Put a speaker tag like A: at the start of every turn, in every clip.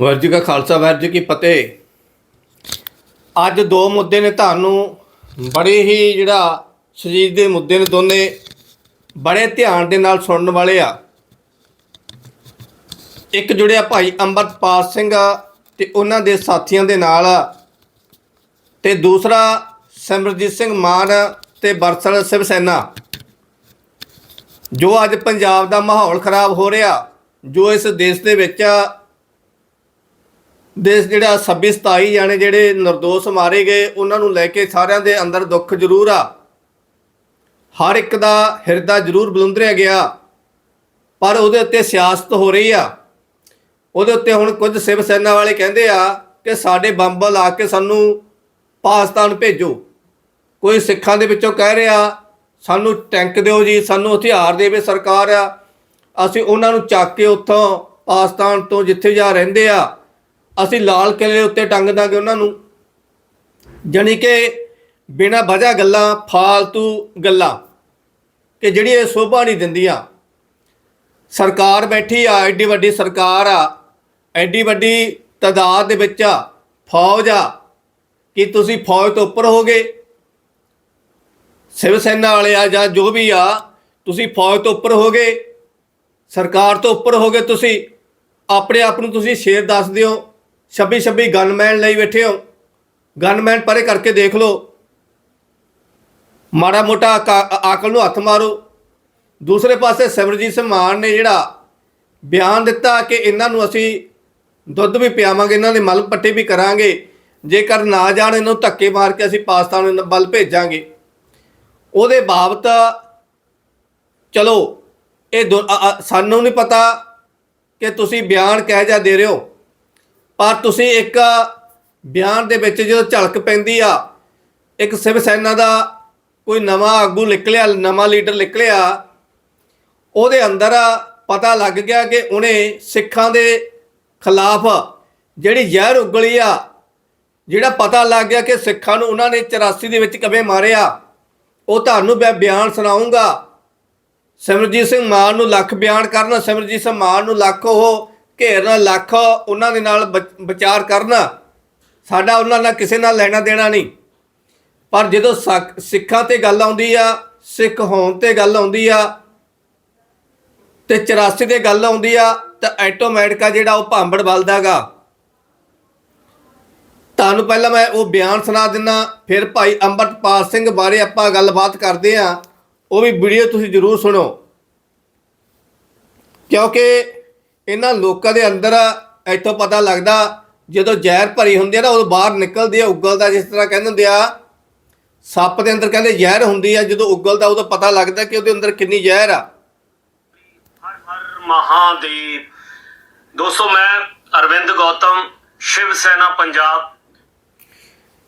A: ਵਾਹਿਗੁਰੂ ਕਾ ਖਾਲਸਾ ਵਾਹਿਗੁਰੂ ਕੀ ਫਤਿਹ। ਅੱਜ ਦੋ ਮੁੱਦੇ ਨੇ ਤੁਹਾਨੂੰ, ਬੜੇ ਹੀ ਜਿਹੜਾ ਸਰੀਰ ਦੇ ਮੁੱਦੇ ਨੇ ਦੋਨੇ, ਬੜੇ ਧਿਆਨ ਦੇ ਨਾਲ ਸੁਣਨ ਵਾਲੇ ਆ। ਇੱਕ ਜੁੜਿਆ ਭਾਈ ਅੰਮ੍ਰਿਤਪਾਲ ਸਿੰਘ ਤੇ ਉਹਨਾਂ ਦੇ ਸਾਥੀਆਂ ਦੇ ਨਾਲ ਆ। ਤੇ ਦੂਸਰਾ ਸਿਮਰਜੀਤ ਸਿੰਘ ਮਾਨ ਤੇ ਬਰਸਲ ਸਿਵ ਸੈਨਾ। ਜੋ ਅੱਜ ਪੰਜਾਬ ਦਾ ਮਾਹੌਲ ਖਰਾਬ ਹੋ ਰਿਹਾ, ਜੋ ਇਸ ਦੇਸ਼ ਦੇ ਵਿੱਚ ਦੇਸ਼ ਜਿਹੜਾ 26 27 ਜਾਣੇ ਜਿਹੜੇ નિર્ਦੋਸ਼ ਮਾਰੇ ਗਏ, ਉਹਨਾਂ ਨੂੰ ਲੈ ਕੇ ਸਾਰਿਆਂ ਦੇ ਅੰਦਰ ਦੁੱਖ ਜ਼ਰੂਰ ਆ। ਹਰ ਇੱਕ ਦਾ ਹਿਰਦਾ ਜ਼ਰੂਰ ਬਲੁੰਦਰਿਆ ਗਿਆ, ਪਰ ਉਹਦੇ ਉੱਤੇ ਸਿਆਸਤ ਹੋ ਰਹੀ ਆ। ਉਹਦੇ ਉੱਤੇ ਹੁਣ ਕੁਝ ਸਿਵ ਸੈਨਾ ਵਾਲੇ ਕਹਿੰਦੇ ਆ ਕਿ ਸਾਡੇ ਬੰਬ ਲਾ ਕੇ ਸਾਨੂੰ ਪਾਕਿਸਤਾਨ ਭੇਜੋ। ਕੋਈ ਸਿੱਖਾਂ ਦੇ ਵਿੱਚੋਂ ਕਹਿ ਰਿਹਾ, ਸਾਨੂੰ ਟੈਂਕ ਦਿਓ ਜੀ, ਸਾਨੂੰ ਹਥਿਆਰ ਦੇਵੇ ਸਰਕਾਰ ਆ। ਅਸੀਂ ਉਹਨਾਂ ਨੂੰ ਚੱਕ ਕੇ ਉੱਥੋਂ ਪਾਕਿਸਤਾਨ ਤੋਂ ਜਿੱਥੇ ਜਾ ਰਹਿੰਦੇ ਆ ਅਸੀਂ ਲਾਲ ਕਿਲੇ ਉੱਤੇ ਟੰਗ ਦਾਂਗੇ ਉਹਨਾਂ ਨੂੰ। ਜਾਣੀ ਕਿ ਬਿਨਾਂ ਵਜ੍ਹਾ ਗੱਲਾਂ, ਫਾਲਤੂ ਗੱਲਾਂ ਕਿ ਜਿਹੜੀਆਂ ਇਹ ਸੋਭਾ ਨਹੀਂ ਦਿੰਦੀਆਂ। ਸਰਕਾਰ ਬੈਠੀ ਆ, ਐਡੀ ਵੱਡੀ ਸਰਕਾਰ ਆ, ਐਡੀ ਵੱਡੀ ਤਾਦਾਦ ਦੇ ਵਿੱਚ ਆ, ਫੌਜ ਆ, ਕਿ ਤੁਸੀਂ ਫੌਜ ਤੋਂ ਉੱਪਰ ਹੋਗੇ ਸਿਵ ਸੈਨਾ ਵਾਲੇ ਆ ਜਾਂ ਜੋ ਵੀ ਆ, ਤੁਸੀਂ ਫੌਜ ਤੋਂ ਉੱਪਰ ਹੋਗੇ ਸਰਕਾਰ ਤੋਂ ਉੱਪਰ ਹੋਗੇ ਤੁਸੀਂ? ਆਪਣੇ ਆਪ ਨੂੰ ਤੁਸੀਂ ਸ਼ੇਰ ਦੱਸਦੇ ਹੋ 26 26 ਗਨਮੈਨ ਲਈ ਬੈਠੇ ਹੋ। ਗਨਮੈਨ ਪਰੇ ਕਰਕੇ ਦੇਖ ਲਓ। ਮਾੜਾ ਮੋਟਾ ਆਕਲ ਨੂੰ ਹੱਥ ਮਾਰੋ। ਦੂਸਰੇ ਪਾਸੇ ਸਿਮਰਜੀਤ ਸਿੰਘ ਮਾਨ ਨੇ ਜਿਹੜਾ ਬਿਆਨ ਦਿੱਤਾ ਕਿ ਇਹਨਾਂ ਨੂੰ ਅਸੀਂ ਦੁੱਧ ਵੀ ਪਿਆਵਾਂਗੇ, ਇਹਨਾਂ ਦੇ ਮਲ ਪੱਟੇ ਵੀ ਕਰਾਂਗੇ। ਜੇਕਰ ਨਾ ਜਾਣ, ਇਹਨਾਂ ਨੂੰ ਧੱਕੇ ਮਾਰ ਕੇ ਅਸੀਂ ਪਾਕਿਸਤਾਨ ਨੂੰ ਵੱਲ ਭੇਜਾਂਗੇ। ਉਹਦੇ ਬਾਬਤ ਚਲੋ, ਇਹ ਦੋ- ਸਾਨੂੰ ਨਹੀਂ ਪਤਾ ਕਿ ਤੁਸੀਂ ਬਿਆਨ ਕਹਿ ਜਾ ਦੇ ਰਹੇ ਹੋ। ਪਰ ਤੁਸੀਂ ਇੱਕ ਬਿਆਨ ਦੇ ਵਿੱਚ ਜਦੋਂ ਝਲਕ ਪੈਂਦੀ ਆ, ਇੱਕ ਸਿਵ ਸੈਨਾ ਦਾ ਕੋਈ ਨਵਾਂ ਆਗੂ ਨਿਕਲਿਆ, ਨਵਾਂ ਲੀਡਰ ਨਿਕਲਿਆ, ਉਹਦੇ ਅੰਦਰ ਪਤਾ ਲੱਗ ਗਿਆ ਕਿ ਉਹਨੇ ਸਿੱਖਾਂ ਦੇ ਖਿਲਾਫ ਜਿਹੜੀ ਜ਼ਹਿਰ ਉਗਲੀ ਆ, ਜਿਹੜਾ ਪਤਾ ਲੱਗ ਗਿਆ ਕਿ ਸਿੱਖਾਂ ਨੂੰ ਉਹਨਾਂ ਨੇ 84 ਦੇ ਵਿੱਚ ਕਵੇਂ ਮਾਰਿਆ ਉਹ ਤੁਹਾਨੂੰ ਮੈਂ ਬਿਆਨ ਸੁਣਾਉਂਗਾ ਸਿਮਰਜੀਤ ਸਿੰਘ ਮਾਨ ਨੂੰ ਲੱਖ ਬਿਆਨ ਕਰਨਾ ਸਿਮਰਜੀਤ ਸਿੰਘ ਮਾਨ ਨੂੰ ਲੱਖ ਉਹ ਘੇਰਨਾ ਲੱਖ ਉਹਨਾਂ ਦੇ ਨਾਲ ਵਿਚ- ਵਿਚਾਰ ਕਰਨਾ। ਸਾਡਾ ਉਹਨਾਂ ਨਾਲ ਕਿਸੇ ਨਾਲ ਲੈਣਾ ਦੇਣਾ ਨਹੀਂ। ਪਰ ਜਦੋਂ ਸੱਕ- ਸਿੱਖਾਂ ਤੇ ਗੱਲ ਆਉਂਦੀ ਆ, ਸਿੱਖ ਹੋਣ ਤੇ ਗੱਲ ਆਉਂਦੀ ਆ, ਤੇ 84 ਤੇ ਗੱਲ ਆਉਂਦੀ ਆ, ਤਾਂ ਆਟੋਮੈਟਿਕਾ ਜਿਹੜਾ ਉਹ ਭਾਂਬੜ ਬਲਦਾਗਾ। ਤੁਹਾਨੂੰ ਪਹਿਲਾਂ ਮੈਂ ਉਹ ਬਿਆਨ ਸੁਣਾ ਦਿੰਨਾ, ਫਿਰ ਭਾਈ ਅੰਮ੍ਰਿਤਪਾਲ ਸਿੰਘ ਬਾਰੇ ਆਪਾਂ ਗੱਲਬਾਤ ਕਰਦੇ ਆ। ਉਹ ਵੀ ਵੀਡੀਓ ਤੁਸੀਂ ਜ਼ਰੂਰ ਸੁਣੋ। ਕਿਉਂਕਿ ਇਹਨਾਂ ਲੋਕਾਂ ਦੇ ਅੰਦਰ ਇੱਥੋਂ ਪਤਾ ਲੱਗਦਾ ਜਦੋਂ ਜ਼ਹਿਰ ਭਰੀ ਹੁੰਦੀ ਆ ਨਾ ਉਹ ਬਾਹਰ ਨਿਕਲਦੀ ਆ ਉਗਲਦਾ ਜਿਸ ਤਰ੍ਹਾਂ ਕਹਿੰਦੇ ਹੁੰਦੇ ਆ ਸੱਪ ਦੇ ਅੰਦਰ ਕਹਿੰਦੇ ਜ਼ਹਿਰ ਹੁੰਦੀ ਆ ਜਦੋਂ ਉਗਲਦਾ ਉਦੋਂ ਪਤਾ ਲੱਗਦਾ ਕਿ ਉਹਦੇ ਅੰਦਰ ਕਿੰਨੀ ਜ਼ਹਿਰ ਆ।
B: ਹਰ ਹਰ ਮਹਾਦੇਵ ਦੋਸਤੋ ਮੈਂ ਅਰਵਿੰਦ ਗੌਤਮ ਸ਼ਿਵ ਸੈਨਾ ਪੰਜਾਬ।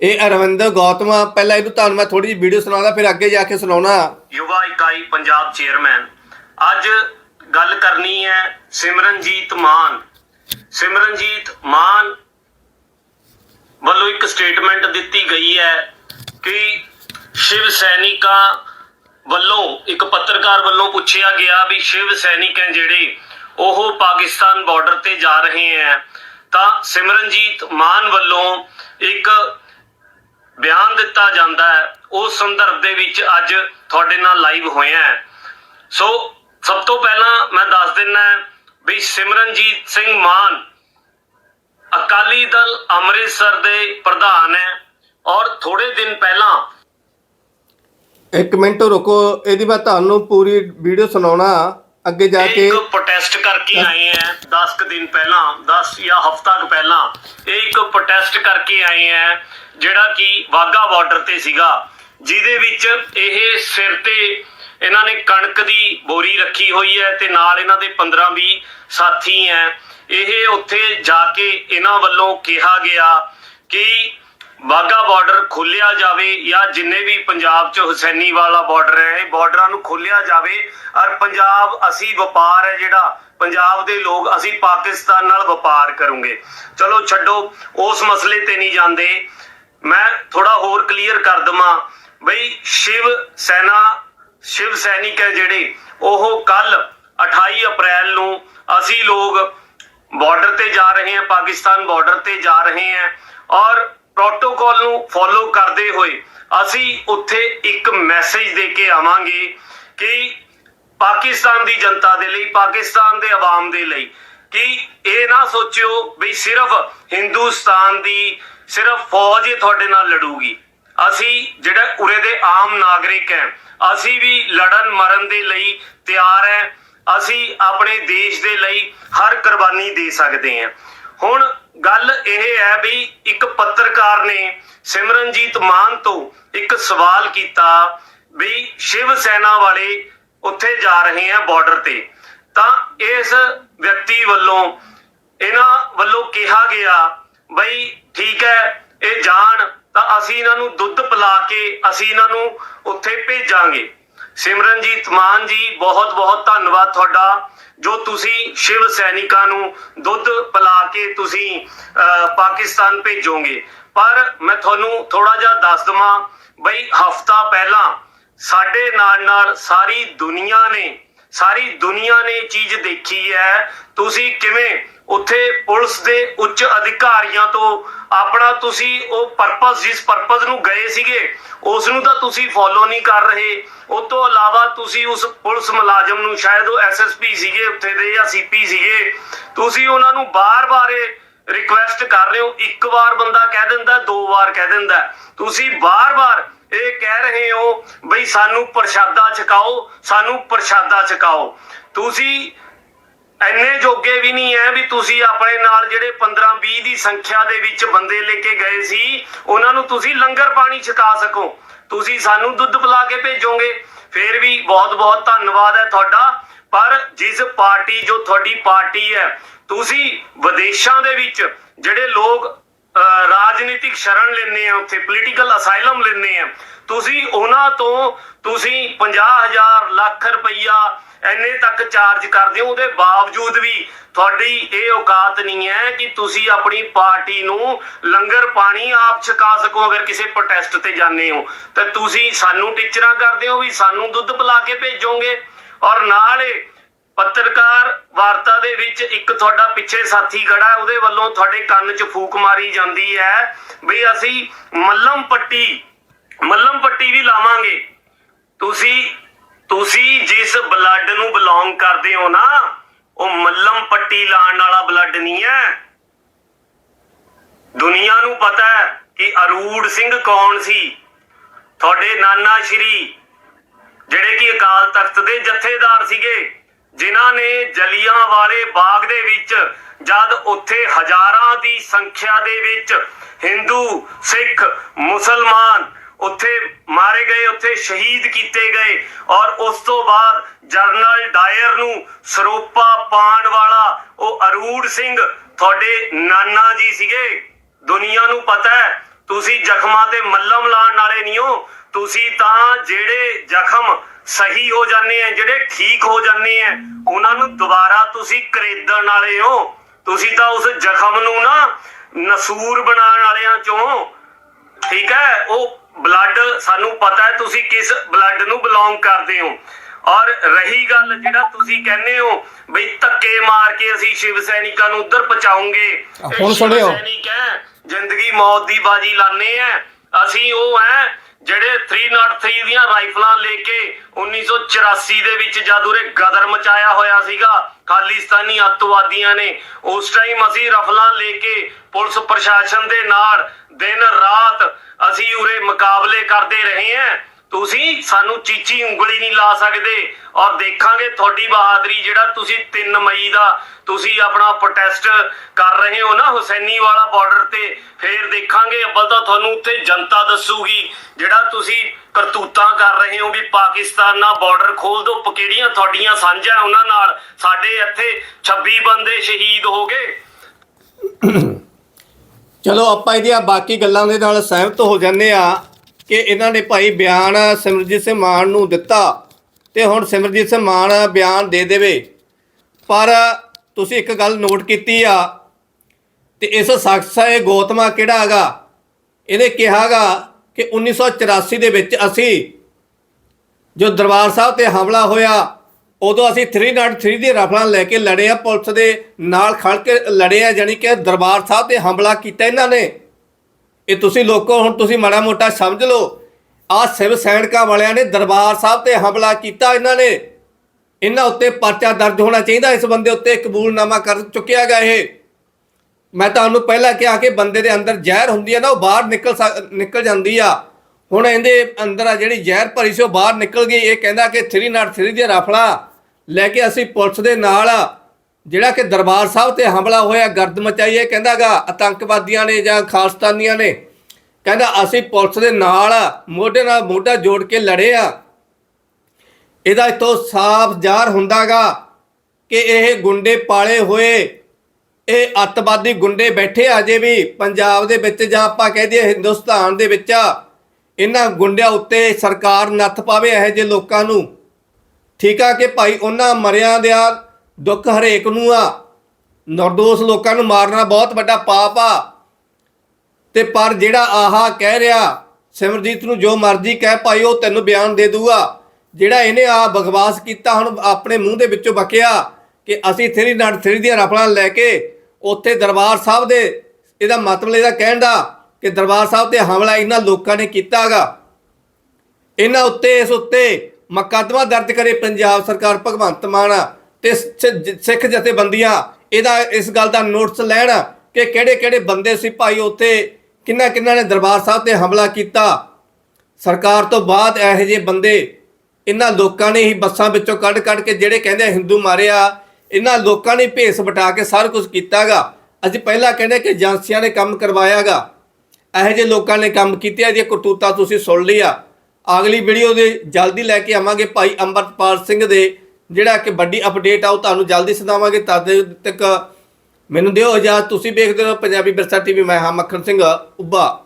A: ਇਹ ਅਰਵਿੰਦ ਗੌਤਮ ਆ। ਪਹਿਲਾਂ ਇਹਨੂੰ ਤੁਹਾਨੂੰ ਮੈਂ ਥੋੜੀ ਜਿਹੀ ਵੀਡੀਓ ਸੁਣਾਉਂਦਾ ਫਿਰ ਅੱਗੇ ਜਾ ਕੇ ਸੁਣਾਉਣਾ।
B: ਯੁਵਾ ਇਕਾਈ ਪੰਜਾਬ ਚੇਅਰਮੈਨ ਅੱਜ ਗੱਲ ਕਰਨੀ ਹੈ ਸਿਮਰਨਜੀਤ ਮਾਨ। ਸਿਮਰਨਜੀਤ ਮਾਨ ਵੱਲੋਂ ਇੱਕ ਸਟੇਟਮੈਂਟ ਦਿੱਤੀ ਗਈ ਹੈ ਕਿ ਸ਼ਿਵ ਸੈਨਿਕਾਂ ਵੱਲੋਂ, ਇੱਕ ਪੱਤਰਕਾਰ ਵੱਲੋਂ ਪੁੱਛਿਆ ਗਿਆ ਵੀ ਸ਼ਿਵ ਸੈਨਿਕ ਹੈ ਜਿਹੜੇ ਉਹ ਪਾਕਿਸਤਾਨ ਬਾਰਡਰ ਤੇ ਜਾ ਰਹੇ ਹੈ। ਤਾਂ ਸਿਮਰਨਜੀਤ ਮਾਨ ਵੱਲੋਂ ਇੱਕ ਬਿਆਨ ਦਿੱਤਾ ਜਾਂਦਾ ਹੈ। ਉਸ ਸੰਦਰਭ ਦੇ ਵਿੱਚ ਅੱਜ ਤੁਹਾਡੇ ਨਾਲ ਲਾਈਵ ਹੋਇਆ ਹੈ। ਸੋ ਸਭ ਤੋਂ ਪਹਿਲਾਂ ਮੈਂ ਦੱਸ ਦਿੰਨਾ ਵੀ ਸਿਮਰਨਜੀਤ ਸਿੰਘ ਮਾਨ ਅਕਾਲੀ ਦਲ ਅੰਮ੍ਰਿਤਸਰ ਦੇ ਪ੍ਰਧਾਨ ਹੈ ਔਰ ਥੋੜੇ ਦਿਨ ਪਹਿਲਾਂ
A: ਇੱਕ ਮਿੰਟ ਰੁਕੋ ਇਹਦੀ ਮੈਂ ਤੁਹਾਨੂੰ ਪੂਰੀ ਵੀਡੀਓ ਸੁਣਾਉਣਾ। ਅੱਗੇ ਜਾ ਕੇ
B: ਇੱਕ ਪ੍ਰੋਟੈਸਟ ਕਰਕੇ ਆਏ ਹੈ 10 ਕੁ ਦਿਨ ਪਹਿਲਾਂ 10 ਜਾਂ ਹਫ਼ਤਾ ਕੁ ਪਹਿਲਾਂ ਇਹ ਇੱਕ ਪ੍ਰੋਟੈਸਟ ਕਰਕੇ ਆਏ ਹੈ ਜਿਹੜਾ ਕਿ ਵਾਗਾ ਬਾਰਡਰ ਤੇ ਸੀਗਾ ਜਿਹਦੇ ਵਿੱਚ ਇਹ ਸਿਰ ਤੇ ਇਹਨਾਂ ਨੇ ਕਣਕ ਦੀ ਬੋਰੀ ਰੱਖੀ ਹੋਈ ਹੈ ਤੇ ਨਾਲ ਇਹਨਾਂ ਦੇ 15 20 ਸਾਥੀ ਹੈ। ਇਹ ਉੱਥੇ ਜਾ ਕੇ ਇਹਨਾਂ ਵੱਲੋਂ ਕਿਹਾ ਗਿਆ ਕਿ ਵਾਗਾ ਬਾਰਡਰ ਖੋਲਿਆ ਜਾਵੇ ਜਾਂ ਜਿੰਨੇ ਵੀ ਪੰਜਾਬ 'ਚ ਹੁਸੈਨੀ ਵਾਲਾ ਬਾਰਡਰ ਹੈ, ਇਹ ਬਾਰਡਰਾਂ ਨੂੰ ਖੋਲਿਆ ਜਾਵੇ। ਔਰ ਪੰਜਾਬ ਅਸੀਂ ਵਪਾਰ ਹੈ ਜਿਹੜਾ, ਪੰਜਾਬ ਦੇ ਲੋਕ ਅਸੀਂ ਪਾਕਿਸਤਾਨ ਨਾਲ ਵਪਾਰ ਕਰੂੰਗੇ। ਚਲੋ ਛੱਡੋ, ਉਸ ਮਸਲੇ ਤੇ ਨਹੀਂ ਜਾਂਦੇ। ਮੈਂ ਥੋੜਾ ਹੋਰ ਕਲੀਅਰ ਕਰ ਦਵਾਂ। ਬਈ ਸ਼ਿਵ ਸੈਨਾ ਸ਼ਿਵ ਸੈਨਿਕ ਹੈ ਜਿਹੜੇ, ਉਹ ਕੱਲ 28 ਅਪ੍ਰੈਲ ਨੂੰ ਅਸੀਂ ਲੋਕ ਬਾਰਡਰ ਤੇ ਜਾ ਰਹੇ ਹਾਂ, ਪਾਕਿਸਤਾਨ ਬਾਰਡਰ ਤੇ ਜਾ ਰਹੇ ਹਾਂ ਔਰ ਪ੍ਰੋਟੋਕਾਲ ਨੂੰ ਫੋਲੋ ਕਰਦੇ ਹੋਏ ਅਸੀਂ ਉੱਥੇ ਇੱਕ ਮੈਸੇਜ ਦੇ ਕੇ ਆਵਾਂਗੇ ਕਿ ਪਾਕਿਸਤਾਨ ਦੀ ਜਨਤਾ ਦੇ ਲਈ, ਪਾਕਿਸਤਾਨ ਦੇ ਆਵਾਮ ਦੇ ਲਈ ਕਿ ਇਹ ਨਾ ਸੋਚਿਓ ਵੀ ਸਿਰਫ ਹਿੰਦੁਸਤਾਨ ਦੀ ਸਿਰਫ ਫੌਜ ਹੀ ਤੁਹਾਡੇ ਨਾਲ ਲੜੂਗੀ। ਅਸੀਂ ਜਿਹੜਾ ਉਰੇ ਦੇ ਆਮ ਨਾਗਰਿਕ ਹੈ ਅਸੀਂ ਵੀ ਲੜਨ ਮਰਨ ਦੇ ਲਈ ਤਿਆਰ ਹੈ ਅਸੀਂ ਆਪਣੇ ਦੇਸ਼ ਦੇ ਲਈ ਹਰ ਕੁਰਬਾਨੀ ਦੇ ਸਕਦੇ ਹਾਂ ਹੁਣ ਗੱਲ ਇਹ ਹੈ ਵੀ ਇੱਕ ਪੱਤਰਕਾਰ ਨੇ ਸਿਮਰਨਜੀਤ ਮਾਨ ਤੋਂ ਇੱਕ ਸਵਾਲ ਕੀਤਾ ਵੀ ਸ਼ਿਵ ਸੈਨਾ ਵਾਲੇ ਉੱਥੇ ਜਾ ਰਹੇ ਆ ਬਾਰਡਰ ਤੇ। ਤਾਂ ਇਸ ਵਿਅਕਤੀ ਵੱਲੋਂ, ਇਹਨਾਂ ਵੱਲੋਂ ਕਿਹਾ ਗਿਆ ਬਈ ਠੀਕ ਹੈ ਇਹ ਜਾਣ ਤਾਂ ਅਸੀਂ ਇਹਨਾਂ ਨੂੰ ਦੁੱਧ ਪਿਲਾ ਕੇ ਅਸੀਂ ਇਹਨਾਂ ਨੂੰ ਉੱਥੇ ਭੇਜਾਂਗੇ। ਸਿਮਰਨਜੀਤ ਮਾਨ ਜੀ ਬਹੁਤ ਬਹੁਤ ਧੰਨਵਾਦ ਤੁਹਾਡਾ ਜੋ ਤੁਸੀਂ ਸ਼ਿਵ ਸੈਨਿਕਾਂ ਨੂੰ ਦੁੱਧ ਪਿਲਾ ਕੇ ਤੁਸੀਂ ਅਹ, ਪਾਕਿਸਤਾਨ ਭੇਜੋਗੇ। ਪਰ ਮੈਂ ਤੁਹਾਨੂੰ ਥੋੜਾ ਜਿਹਾ ਦੱਸ ਦਵਾਂ ਬਈ ਹਫਤਾ ਪਹਿਲਾਂ ਸਾਡੇ ਨਾਲ ਨਾਲ ਸਾਰੀ ਦੁਨੀਆ ਨੇ ਸਾਰੀ ਦੁਨੀਆ ਨੇ ਚੀਜ਼ ਦੇਖੀ ਹੈ। ਤੁਸੀਂ ਕਿਵੇਂ ਉੱਥੇ ਪੁਲਿਸ ਦੇ ਉੱਚ ਅਧਿਕਾਰੀਆਂ ਤੋਂ ਆਪਣਾ ਤੁਸੀਂ ਉਹ ਪਰਪਸ ਜਿਸ ਪਰਪਸ ਨੂੰ ਗਏ ਸੀਗੇ ਉਸ ਨੂੰ ਤਾਂ ਤੁਸੀਂ ਫੋਲੋ ਨਹੀਂ ਕਰ ਰਹੇ। ਉਸ ਤੋਂ ਇਲਾਵਾ ਤੁਸੀਂ ਉਸ ਪੁਲਿਸ ਮੁਲਾਜ਼ਮ ਨੂੰ, ਸ਼ਾਇਦ ਉਹ ਐਸਐਸਪੀ ਸੀਗੇ ਉੱਥੇ ਦੇ ਜਾਂ ਸੀਪੀ ਸੀਗੇ, ਤੁਸੀਂ ਉਹਨਾਂ ਨੂੰ ਬਾਰ-ਬਾਰ ਇਹ ਰਿਕੁਐਸਟ ਕਰ ਰਹੇ ਹੋ। ਇੱਕ ਵਾਰ ਬੰਦਾ ਕਹਿ ਦਿੰਦਾ, ਦੋ ਵਾਰ ਕਹਿ ਦਿੰਦਾ। ਤੁਸੀਂ ਬਾਰ-ਬਾਰ ਇਹ ਕਹਿ ਰਹੇ ਹੋ, ਬਈ ਸਾਨੂੰ ਪ੍ਰਸ਼ਾਦਾ ਛਕਾਓ, ਸਾਨੂੰ ਪ੍ਰਸ਼ਾਦਾ ਛਕਾਓ। ਤੁਸੀਂ ਐਨੇ ਜੋਗੇ ਵੀ ਨਹੀਂ ਐ ਵੀ ਤੁਸੀਂ ਆਪਣੇ ਨਾਲ ਜਿਹੜੇ 15 20 ਦੀ ਸੰਖਿਆ ਦੇ ਵਿੱਚ ਬੰਦੇ ਲੈ ਕੇ ਗਏ ਸੀ ਉਹਨਾਂ ਨੂੰ ਤੁਸੀਂ ਲੰਗਰ ਪਾਣੀ ਛਕਾ ਸਕੋ। ਤੁਸੀਂ ਸਾਨੂੰ ਦੁੱਧ ਪਿਲਾ ਕੇ ਭੇਜੋਗੇ। ਫੇਰ ਵੀ ਬਹੁਤ ਬਹੁਤ ਧੰਨਵਾਦ ਹੈ ਤੁਹਾਡਾ। ਪਰ ਜਿਸ ਪਾਰਟੀ ਜੋ ਤੁਹਾਡੀ ਪਾਰਟੀ ਹੈ ਤੁਸੀਂ ਵਿਦੇਸ਼ਾਂ ਦੇ ਵਿੱਚ ਜਿਹੜੇ ਲੋਕ ਅਹ, ਰਾਜਨੀਤਿਕ ਸ਼ਰਨ ਲੈਣੇ ਆ ਉੱਥੇ ਪੋਲੀਟੀਕਲ ਅਸਾਈਲਮ ਲੈਣੇ ਆ ਤੁਸੀਂ ਉਹਨਾਂ ਤੋਂ ਤੁਸੀਂ 50000 ਲੱਖ ਰੁਪਈਆ ਐਨੇ ਤੱਕ ਚਾਰਜ ਕਰਦੇ ਹੋ, ਉਹਦੇ ਬਾਵਜੂਦ ਵੀ ਤੁਹਾਡੀ ਇਹ ਔਕਾਤ ਨਹੀਂ ਹੈ ਕਿ ਤੁਸੀਂ ਆਪਣੀ ਪਾਰਟੀ ਨੂੰ ਲੰਗਰ ਪਾਣੀ ਆਪ ਛਕਾ ਸਕੋ ਅਗਰ ਕਿਸੇ ਪ੍ਰੋਟੈਸਟ ਤੇ ਜਾਂਦੇ ਹੋ। ਤਾਂ ਤੁਸੀਂ ਸਾਨੂੰ ਟੀਚਰਾਂ ਕਰਦੇ ਹੋ ਵੀ ਸਾਨੂੰ ਦੁੱਧ ਪਿਲਾ ਕੇ ਭੇਜੋਗੇ। ਔਰ ਨਾਲ ਪੱਤਰਕਾਰ ਵਾਰਤਾ ਦੇ ਵਿੱਚ ਇੱਕ ਤੁਹਾਡਾ ਪਿੱਛੇ ਸਾਥੀ ਖੜਾ, ਉਹਦੇ ਵੱਲੋਂ ਤੁਹਾਡੇ ਕੰਨ 'ਚ ਫੂਕ ਮਾਰੀ ਜਾਂਦੀ ਹੈ ਵੀ ਅਸੀਂ ਮੱਲਮ ਪੱਟੀ ਮੱਲਮ ਪੱਟੀ ਵੀ ਲਾਵਾਂਗੇ। ਤੁਸੀਂ ਤੁਸੀਂ ਜਿਸ ਬਲੱਡ ਨੂੰ ਬਿਲੋਂਗ ਕਰਦੇ ਹੋ ਨਾ, ਉਹ ਮੱਲਮ ਪੱਟੀ ਲਾਣ ਵਾਲਾ ਬਲੱਡ ਨਹੀਂ ਹੈ। ਦੁਨੀਆ ਨੂੰ ਪਤਾ ਹੈ ਕਿ ਅਰੂੜ ਸਿੰਘ ਕੌਣ ਸੀ। ਤੁਹਾਡੇ ਨਾਨਾ ਸ਼੍ਰੀ, ਜਿਹੜੇ ਕਿ ਅਕਾਲ ਤਖਤ ਦੇ ਜਥੇਦਾਰ ਸੀਗੇ, ਜਿਨ੍ਹਾਂ ਨੇ ਜਲੀਆਂ ਵਾਲੇ ਬਾਗ ਦੇ ਵਿੱਚ, ਜਦ ਉੱਥੇ ਹਜ਼ਾਰਾਂ ਦੀ ਸੰਖਿਆ ਦੇ ਵਿੱਚ ਹਿੰਦੂ, ਸਿੱਖ, ਮੁਸਲਮਾਨ ਉੱਥੇ ਮਾਰੇ ਗਏ, ਉੱਥੇ ਸ਼ਹੀਦ ਕੀਤੇ ਗਏ ਔਰ ਉਸ ਤੋਂ ਬਾਅਦ ਜਰਨਲ ਡਾਇਰ ਨੂੰ ਸਰੋਪਾ ਪਾਣ ਵਾਲਾ ਉਹ ਅਰੂੜ ਸਿੰਘ ਤੁਹਾਡੇ ਨਾਨਾ ਜੀ ਸੀਗੇ। ਦੁਨੀਆ ਨੂੰ ਪਤਾ ਹੈ, ਤੁਸੀਂ ਜ਼ਖਮਾਂ ਤੇ ਮੱਲਮ ਲਾਉਣ ਵਾਲੇ ਨਹੀਂ ਹੋ। ਤੁਸੀਂ ਤਾਂ ਜਿਹੜੇ ਜ਼ਖਮ ਸਹੀ ਹੋ ਜਾਂਦੇ ਆ, ਜਿਹੜੇ ਠੀਕ ਹੋ ਜਾਂਦੇ ਆ, ਉਹਨਾਂ ਨੂੰ ਦੁਬਾਰਾ ਤੁਸੀਂ ਖਰੀਦਣ ਵਾਲੇ ਹੋ। ਤੁਸੀਂ ਤਾਂ ਉਸ ਜ਼ਖਮ ਨੂੰ ਨਾ ਨਸੂਰ ਬਣਾਉਣ ਵਾਲਿਆਂ ਚੋਂ, ਠੀਕ ਹੈ, ਉਹ ਬਲੱਡ ਸਾਨੂੰ ਪਤਾ ਹੈ ਤੁਸੀਂ ਕਿਸ ਬਲੱਡ ਨੂੰ ਬਿਲੋਂਗ ਕਰਦੇ ਹੋ। ਔਰ ਰਹੀ ਗੱਲ ਜਿਹੜਾ ਤੁਸੀਂ ਕਹਿੰਦੇ ਹੋ ਬਈ ਧੱਕੇ ਮਾਰ ਕੇ ਅਸੀਂ ਸ਼ਿਵ ਸੈਨਿਕਾਂ ਨੂੰ ਉਧਰ ਪਹੁੰਚਾਉਂਗੇ।
A: ਹੁਣ ਸੁਣਿਓ।
B: ਸੈਨਿਕ ਹੈ ਜ਼ਿੰਦਗੀ ਮੌਤ ਦੀ ਬਾਜੀ ਲਾਣੇ ਆ ਅਸੀਂ ਉਹ ਹੈ ਜਿਹੜੇ 303 ਦੀਆਂ ਰਾਈਫਲਾਂ ਲੈ ਕੇ 1984 ਦੇ ਵਿੱਚ ਜਦ ਉਰੇ ਗਦਰ ਮਚਾਇਆ ਹੋਇਆ ਸੀਗਾ ਖਾਲਿਸਤਾਨੀ ਅੱਤਵਾਦੀਆਂ ਨੇ ਉਸ ਟਾਈਮ ਅਸੀਂ ਰਫਲਾਂ ਲੈ ਕੇ ਪੁਲਿਸ ਪ੍ਰਸ਼ਾਸਨ ਦੇ ਨਾਲ ਦਿਨ ਰਾਤ ਕਰਦੇ ਰਹੇ ਹਾਂ ਤੁਸੀਂ ਸਾਨੂੰ ਚੀਚੀ ਉਂਗਲੀ ਨਹੀਂ ਲਾ ਸਕਦੇ ਔਰ ਦੇਖਾਂਗੇ ਤੁਹਾਡੀ ਬਹਾਦਰੀ ਜਿਹੜਾ ਤੁਸੀਂ 3 ਮਈ ਦਾ ਤੁਸੀਂ ਆਪਣਾ ਪ੍ਰੋਟੈਸਟ ਕਰ ਰਹੇ ਹੋ ਨਾ ਹੁਸੈਨੀ ਵਾਲਾ ਬਾਰਡਰ ਤੇ। ਫੇਰ ਦੇਖਾਂਗੇ ਅੱਬਲ ਤਾਂ ਤੁਹਾਨੂੰ ਉੱਥੇ ਜਨਤਾ ਦੱਸੂਗੀ ਜਿਹੜਾ ਤੁਸੀਂ ਕਰਤੂਤਾਂ ਕਰ ਰਹੇ ਹੋ ਵੀ ਪਾਕਿਸਤਾਨ ਨਾਲ ਬਾਰਡਰ ਖੋਲ ਦੋ ਕਿਹੜੀਆਂ ਤੁਹਾਡੀਆਂ ਸਾਂਝਾ ਉਹਨਾਂ ਨਾਲ? ਸਾਡੇ ਇੱਥੇ 26 ਬੰਦੇ ਸ਼ਹੀਦ ਹੋ ਗਏ।
A: ਚਲੋ ਆਪਾਂ ਇਹਦੀਆਂ ਬਾਕੀ ਗੱਲਾਂ ਦੇ ਨਾਲ ਸਹਿਮਤ ਹੋ ਜਾਂਦੇ ਆ ਕਿ ਇਹਨਾਂ ਨੇ ਭਾਈ ਬਿਆਨ ਸਿਮਰਜੀਤ ਸਿੰਘ ਮਾਨ ਨੂੰ ਦਿੱਤਾ ਤੇ ਹੁਣ ਸਿਮਰਜੀਤ ਸਿੰਘ ਮਾਨ ਬਿਆਨ ਦੇ ਦੇਵੇ। ਪਰ ਤੁਸੀਂ ਇੱਕ ਗੱਲ ਨੋਟ ਕੀਤੀ ਆ ਤੇ ਇਸ ਸ਼ਖਸ ਇਹ ਗੋਤਮਾ ਕਿਹੜਾ ਹੈਗਾ? ਇਹਨੇ ਕਿਹਾਗਾ ਕਿ 1984 ਦੇ ਵਿੱਚ ਅਸੀਂ ਜੋ ਦਰਬਾਰ ਸਾਹਿਬ ਤੇ ਹਮਲਾ ਹੋਇਆ, ਉਦੋਂ ਅਸੀਂ 303 ਦੀ ਰਫਲਾਂ ਲੈ ਕੇ ਲੜੇ ਆ, ਪੁਲਿਸ ਦੇ ਨਾਲ ਖੜ ਕੇ ਲੜੇ ਆ ਜਾਨੀ ਕਿ ਦਰਬਾਰ ਸਾਹਿਬ ਤੇ ਹਮਲਾ ਕੀਤਾ ਇਹਨਾਂ ਨੇ। ਇਹ ਤੁਸੀਂ ਲੋਕੋ, ਹੁਣ ਤੁਸੀਂ ਮਾੜਾ ਮੋਟਾ ਸਮਝ ਲਓ। ਆ ਸਿਵ ਸੈਨਿਕਾਂ ਵਾਲਿਆਂ ਨੇ ਦਰਬਾਰ ਸਾਹਿਬ ਤੇ ਹਮਲਾ ਕੀਤਾ ਇਹਨਾਂ ਨੇ। ਇਹਨਾਂ ਉੱਤੇ ਪਰਚਾ ਦਰਜ ਹੋਣਾ ਚਾਹੀਦਾ, ਇਸ ਬੰਦੇ ਉੱਤੇ ਕਬੂਲਨਾਮਾ ਕਰ ਚੁੱਕਿਆ ਗਿਆ ਇਹ। ਮੈਂ ਤੁਹਾਨੂੰ ਪਹਿਲਾਂ ਕਿਹਾ ਕਿ ਬੰਦੇ ਦੇ ਅੰਦਰ ਜ਼ਹਿਰ ਹੁੰਦੀ ਹੈ ਨਾ, ਉਹ ਬਾਹਰ ਨਿਕਲ ਸਕ- ਨਿਕਲ ਜਾਂਦੀ ਆ। ਹੁਣ ਇਹਦੇ ਅੰਦਰ ਆ ਜਿਹੜੀ ਜ਼ਹਿਰ ਭਰੀ ਸੀ, ਉਹ ਬਾਹਰ ਨਿਕਲ ਗਈ। ਇਹ ਕਹਿੰਦਾ ਕਿ 303 ਦੀਆਂ ਰਫਲਾਂ ਲੈ ਕੇ ਅਸੀਂ ਪੁਲਿਸ ਦੇ ਨਾਲ ਜਿਹੜਾ ਕਿ ਦਰਬਾਰ ਸਾਹਿਬ ਤੇ ਹਮਲਾ ਹੋਇਆ, ਗਰਦ ਮਚਾਈ ਇਹ ਕਹਿੰਦਾਗਾ ਆਤੰਕਵਾਦੀਆਂ ਨੇ ਜਾਂ ਖਾਲਸਤਾਨੀਆਂ ਨੇ, ਕਹਿੰਦਾ ਅਸੀਂ ਪੁਲਿਸ ਦੇ ਨਾਲ ਮੋਢੇ ਨਾਲ ਮੋਢਾ ਜੋੜ ਕੇ ਲੜੇ ਆ। ਇਹਦਾ ਇਤੋਂ ਸਾਫ਼ ਜ਼ਾਹਰ ਹੁੰਦਾਗਾ ਕਿ ਇਹ ਗੁੰਡੇ ਪਾਲੇ ਹੋਏ, ਇਹ ਅੱਤਵਾਦੀ ਗੁੰਡੇ ਬੈਠੇ ਆ ਅਜੇ ਵੀ, ਪੰਜਾਬ ਦੇ ਵਿੱਚ ਜਾਂ ਆਪਾਂ ਕਹਿ ਦਈਏ ਹਿੰਦੁਸਤਾਨ ਦੇ ਵਿੱਚ ਇਹਨਾਂ ਗੁੰਡਿਆਂ ਉੱਤੇ ਸਰਕਾਰ ਨੱਥ ਪਾਵੇ ਇਹੋ ਜਿਹੇ ਲੋਕਾਂ ਨੂੰ। ਠੀਕ ਆ ਕਿ ਭਾਈ ਉਹਨਾਂ ਮਰਿਆਂ ਦੇ ਦੁੱਖ ਹਰੇਕ ਨੂੰ ਆ। ਨਿਰਦੋਸ਼ ਲੋਕਾਂ ਨੂੰ ਮਾਰਨਾ ਬਹੁਤ ਵੱਡਾ ਪਾਪ ਆ। ਤੇ ਪਰ ਜਿਹੜਾ ਆਹਾ ਕਹਿ ਰਿਹਾ, ਸਿਮਰਜੀਤ ਨੂੰ ਜੋ ਮਰਜ਼ੀ ਕਹਿ ਭਾਈ, ਉਹ ਤੈਨੂੰ ਬਿਆਨ ਦੇ ਦੂਗਾ। ਜਿਹੜਾ ਇਹਨੇ ਆ ਬਕਵਾਸ ਕੀਤਾ, ਹੁਣ ਆਪਣੇ ਮੂੰਹ ਦੇ ਵਿੱਚੋਂ ਬਕਿਆ ਕਿ ਅਸੀਂ ਥਰੀ ਨਾਟ ਥਰੀ ਦੀਆਂ ਰਫਲਾਂ ਲੈ ਕੇ ਉੱਥੇ ਦਰਬਾਰ ਸਾਹਿਬ ਦੇ, ਇਹਦਾ ਮਤਲਬ ਇਹਦਾ ਕਹਿਣ ਦਾ ਕਿ ਦਰਬਾਰ ਸਾਹਿਬ ਤੇ ਹਮਲਾ ਇਹਨਾਂ ਲੋਕਾਂ ਨੇ ਕੀਤਾਗਾ। ਇਹਨਾਂ ਉੱਤੇ, ਇਸ ਉੱਤੇ ਮੁਕੱਦਮਾ ਦਰਜ ਕਰੇ ਪੰਜਾਬ ਸਰਕਾਰ ਭਗਵੰਤ ਮਾਨ। ਤੇ ਸ- ਸਿੱਖ ਜਥੇਬੰਦੀਆਂ, ਇਹਦਾ ਇਸ ਗੱਲ ਦਾ ਨੋਟਿਸ ਲੈਣ ਕਿ ਕਿਹੜੇ ਕਿਹੜੇ ਬੰਦੇ ਸੀ ਭਾਈ ਉੱਥੇ ਕਿੰਨਾ ਕਿੰਨਾ ਨੇ ਦਰਬਾਰ ਸਾਹਿਬ ਤੇ ਹਮਲਾ ਕੀਤਾ। ਸਰਕਾਰ ਤੋਂ ਬਾਅਦ ਇਹੋ ਜਿਹੇ ਬੰਦੇ ਇਹਨਾਂ ਲੋਕਾਂ ਨੇ ਹੀ ਬੱਸਾਂ ਵਿੱਚੋਂ ਕੱਢ ਕੱਢ ਕੇ ਜਿਹੜੇ ਕਹਿੰਦੇ ਆ ਹਿੰਦੂ ਮਾਰਿਆ ਇਹਨਾਂ ਲੋਕਾਂ ਨੇ ਭੇਸ ਬਟਾ ਕੇ ਸਾਰਾ ਕੁਝ ਕੀਤਾਗਾ। ਅੱਜ ਪਹਿਲਾਂ ਕਹਿੰਦੇ ਕਿ ਏਜੰਸੀਆਂ ਨੇ ਕੰਮ ਕਰਵਾਇਆਗਾ। ਇਹੋ ਜਿਹੇ ਲੋਕਾਂ ਨੇ ਕੰਮ ਕੀਤੇ ਆ ਜੇ ਕਰਤੂਤਾ ਤੁਸੀਂ ਸੁਣ ਲਿਆ ਅਗਲੀ ਵੀਡੀਓ ਦੇ ਜਲਦੀ ਲੈ ਕੇ ਆਵਾਂਗੇ ਭਾਈ ਅੰਮ੍ਰਿਤਪਾਲ ਸਿੰਘ ਦੇ। ਜਿਹੜਾ ਕਿ ਵੱਡੀ ਅਪਡੇਟ ਆ, ਉਹ ਤੁਹਾਨੂੰ ਜਲਦੀ ਸੁਣਾਵਾਂਗੇ ਤਦ ਤੱਕ ਮੈਨੂੰ ਦਿਓ ਇਜਾਜ਼ਤ। ਤੁਸੀਂ ਵੇਖਦੇ ਰਹੋ ਪੰਜਾਬੀ ਵਿਰਸਾ ਟੀਵੀ। ਮੈਂ ਹਾਂ ਮੱਖਣ ਸਿੰਘ, ਉੱਭਾ।